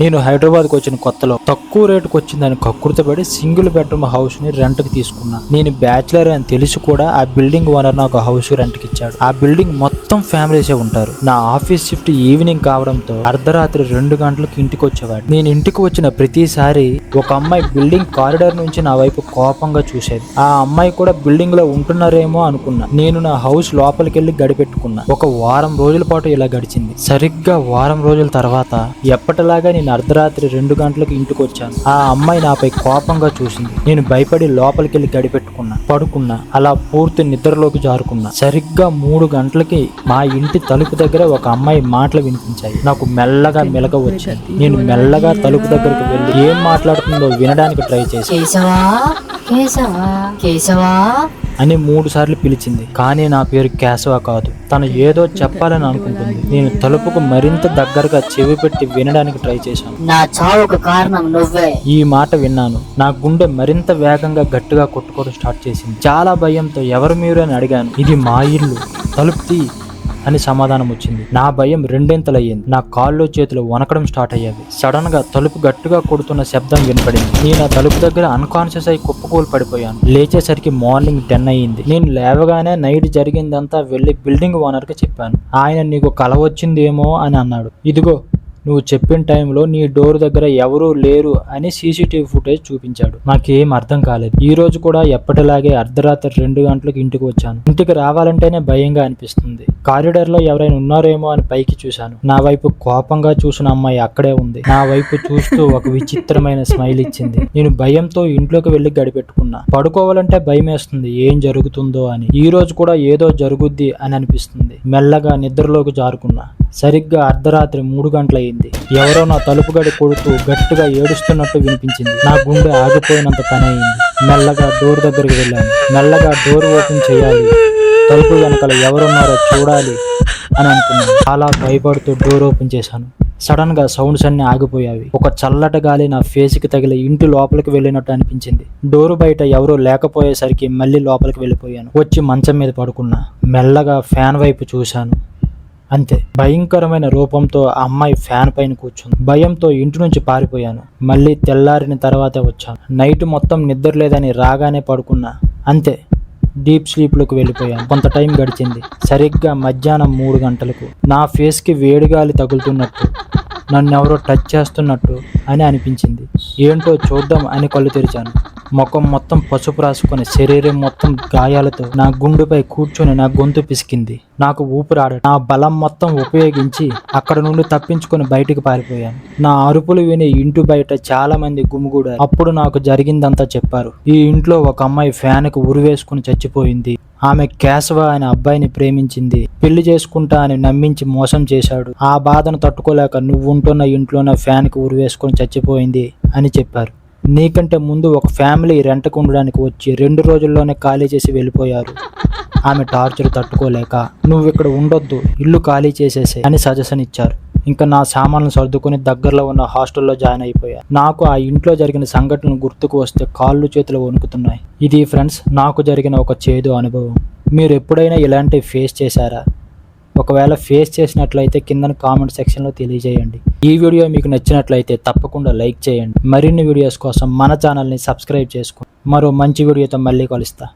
నేను హైదరాబాద్కి వచ్చిన కొత్తలో తక్కువ రేటుకు వచ్చిందని కక్కుర్తపడి సింగిల్ బెడ్రూమ్ హౌస్ని రెంట్కి తీసుకున్నా. నేను బ్యాచిలర్ అని తెలిసి కూడా ఆ బిల్డింగ్ ఓనర్ నాకు హౌస్ రెంట్కి ఇచ్చాడు. ఆ బిల్డింగ్ మొత్తం ఫ్యామిలీసే ఉంటారు. నా ఆఫీస్ షిఫ్ట్ ఈవినింగ్ కావడంతో అర్ధరాత్రి రెండు గంటలకు ఇంటికి వచ్చేవాడు నేను ఇంటికి వచ్చిన ప్రతిసారి ఒక అమ్మాయి బిల్డింగ్ కారిడార్ నుంచి నా వైపు కోపంగా చూసేది. ఆ అమ్మాయి కూడా బిల్డింగ్లో ఉంటున్నారేమో అనుకున్నా. నేను నా హౌస్ లోపలికి వెళ్ళి గడిపెట్టుకున్నా. ఒక వారం రోజుల పాటు ఇలా గడిచింది. సరిగ్గా వారం రోజుల తర్వాత ఎప్పటిలాగా నేను అర్ధరాత్రి రెండు గంటలకు ఇంటికి వచ్చాను. ఆ అమ్మాయి నాపై కోపంగా చూసింది. నేను భయపడి లోపలికి వెళ్ళి గడిపెట్టుకున్నా పడుకున్నా అలా పూర్తి నిద్రలోకి జారుకున్నా. సరిగ్గా మూడు గంటలకి మా ఇంటి తలుపు దగ్గర ఒక అమ్మాయి మాటలు వినిపించాయి. నాకు మెల్లగా మెలక వచ్చింది. నేను మెల్లగా తలుపు దగ్గరకు వెళ్ళి ఏం మాట్లాడుతుందో వినడానికి ట్రై చేశాను. కేశవా కేశవా కేశవా అని మూడు సార్లు పిలిచింది. కానీ నా పేరు కేశవ కాదు. తను ఏదో చెప్పాలని అనుకుంటుంది. నేను తలుపుకు మరింత దగ్గరగా చెవి పెట్టి వినడానికి ట్రై చేశాను. నా చావుకు కారణం నువ్వే. ఈ మాట విన్నాను. నా గుండె మరింత వేగంగా గట్టిగా కొట్టుకోవడం స్టార్ట్ చేసింది. చాలా భయంతో ఎవరు మీరు అని అడిగాను. ఇది మా ఇల్లు. తలుపు తీ అని సమాధానం వచ్చింది. నా భయం రెండింతలయ్యింది. నా కాళ్ళు చేతులు వనకడం స్టార్ట్ అయ్యాయి. సడన్గా తలుపు గట్టిగా కొడుతున్న శబ్దం వినపడింది. నేను ఆ తలుపు దగ్గర అన్కాన్షియస్ అయి కుప్పకూలు పడిపోయాను. లేచేసరికి మార్నింగ్ టెన్ అయ్యింది. నేను లేవగానే నైట్ జరిగిందంతా వెళ్ళి బిల్డింగ్ ఓనర్కి చెప్పాను. ఆయన నీకు కల వచ్చిందేమో అని అన్నాడు. ఇదిగో నువ్వు చెప్పిన టైంలో నీ డోర్ దగ్గర ఎవరూ లేరు అని సీసీటీవీ ఫుటేజ్ చూపించాడు. నాకేం అర్థం కాలేదు. ఈ రోజు కూడా ఎప్పటిలాగే అర్ధరాత్రి రెండు గంటలకు ఇంటికి వచ్చాను. ఇంటికి రావాలంటేనే భయంగా అనిపిస్తుంది. కారిడార్లో ఎవరైనా ఉన్నారేమో అని పైకి చూశాను. నా వైపు కోపంగా చూసిన అమ్మాయి అక్కడే ఉంది. నా వైపు చూస్తూ ఒక విచిత్రమైన స్మైల్ ఇచ్చింది. నేను భయంతో ఇంట్లోకి వెళ్ళి గడిపెట్టుకున్నా. పడుకోవాలంటే భయం వేస్తుంది ఏం జరుగుతుందో అని. ఈ రోజు కూడా ఏదో జరుగుద్ది అని అనిపిస్తుంది. మెల్లగా నిద్రలోకి జారుకున్నా. సరిగ్గా అర్ధరాత్రి మూడు గంటలయ్యింది. ఎవరో నా తలుపు గడి కొడుతూ గట్టిగా ఏడుస్తున్నట్టు వినిపించింది. నా గుండె ఆగిపోయినంత పని అయింది మెల్లగా డోర్ దగ్గరికి వెళ్ళాను. మెల్లగా డోర్ ఓపెన్ చేయాలి. తలుపు వెనకాల ఎవరున్నారో చూడాలి అని అనుకున్నాను. చాలా భయపడుతూ డోర్ ఓపెన్ చేశాను. సడన్గా సౌండ్స్ అన్ని ఆగిపోయాయి. ఒక చల్లటి గాలి నా ఫేస్కి తగిలి ఇంటి లోపలికి వెళ్ళినట్టు అనిపించింది. డోరు బయట ఎవరూ లేకపోయేసరికి మళ్ళీ లోపలికి వెళ్ళిపోయాను. వచ్చి మంచం మీద పడుకున్నా. మెల్లగా ఫ్యాన్ వైపు చూశాను. అంతే. భయంకరమైన రూపంతో ఆ అమ్మాయి ఫ్యాన్ పైన కూర్చుంది. భయంతో ఇంటి నుంచి పారిపోయాను. మళ్ళీ తెల్లారిన తర్వాతే వచ్చాను. నైట్ మొత్తం నిద్ర లేదని రాగానే పడుకున్నా. అంతే. డీప్ స్లీప్లోకి వెళ్ళిపోయాను. కొంత టైం గడిచింది. సరిగ్గా మధ్యాహ్నం మూడు గంటలకు. నా ఫేస్కి వేడిగాలి తగులుతున్నట్టు నన్ను ఎవరో టచ్ చేస్తున్నట్టు అని అనిపించింది. ఏంటో చూద్దాం అని కళ్ళు తెరిచాను. ముఖం మొత్తం పసుపు రాసుకొని శరీరం మొత్తం గాయాలతో నా గుండెపై కూర్చొని నా గొంతు పిసికింది. నాకు ఊపిరాడ నా బలం మొత్తం ఉపయోగించి అక్కడ నుండి తప్పించుకొని బయటికి పారిపోయాను. నా అరుపులు విని ఇంటి బయట చాలా మంది గుమిగూడారు. అప్పుడు నాకు జరిగిందంతా చెప్పారు. ఈ ఇంట్లో ఒక అమ్మాయి ఫ్యాన్కి ఉరివేసుకుని చచ్చిపోయింది. ఆమె కేశవ అనే అబ్బాయిని ప్రేమించింది. పెళ్ళి చేసుకుంటా అని నమ్మించి మోసం చేశాడు. ఆ బాధను తట్టుకోలేక నువ్వుంటున్న ఇంట్లోనే ఫ్యాన్కి ఉరివేసుకొని చచ్చిపోయింది అని చెప్పారు. నీకంటే ముందు ఒక ఫ్యామిలీ రెంట్కు ఉండడానికి వచ్చి రెండు రోజుల్లోనే ఖాళీ చేసి వెళ్ళిపోయారు. ఆమె టార్చర్ తట్టుకోలేక నువ్వు ఇక్కడ ఉండొద్దు ఇల్లు ఖాళీ చేసేసే అని సజెషన్ ఇచ్చారు. ఇంకా నా సామాన్లు సర్దుకొని దగ్గరలో ఉన్న హాస్టల్లో జాయిన్ అయిపోయా. నాకు ఆ ఇంట్లో జరిగిన సంఘటనలు గుర్తుకు వస్తే కాళ్ళు చేతులు వణుకుతున్నాయి. ఇది ఫ్రెండ్స్ నాకు జరిగిన ఒక చేదు అనుభవం. మీరు ఎప్పుడైనా ఇలాంటివి ఫేస్ చేశారా? ఒకవేళ ఫేస్ చేసినట్లయితే కింద కామెంట్ సెక్షన్లో తెలియజేయండి. ఈ వీడియో మీకు నచ్చినట్లయితే తప్పకుండా లైక్ చేయండి. మరిన్ని వీడియోస్ కోసం మన ఛానల్ని సబ్స్క్రైబ్ చేసుకోండి. మరో మంచి వీడియోతో మళ్ళీ కలుస్తా.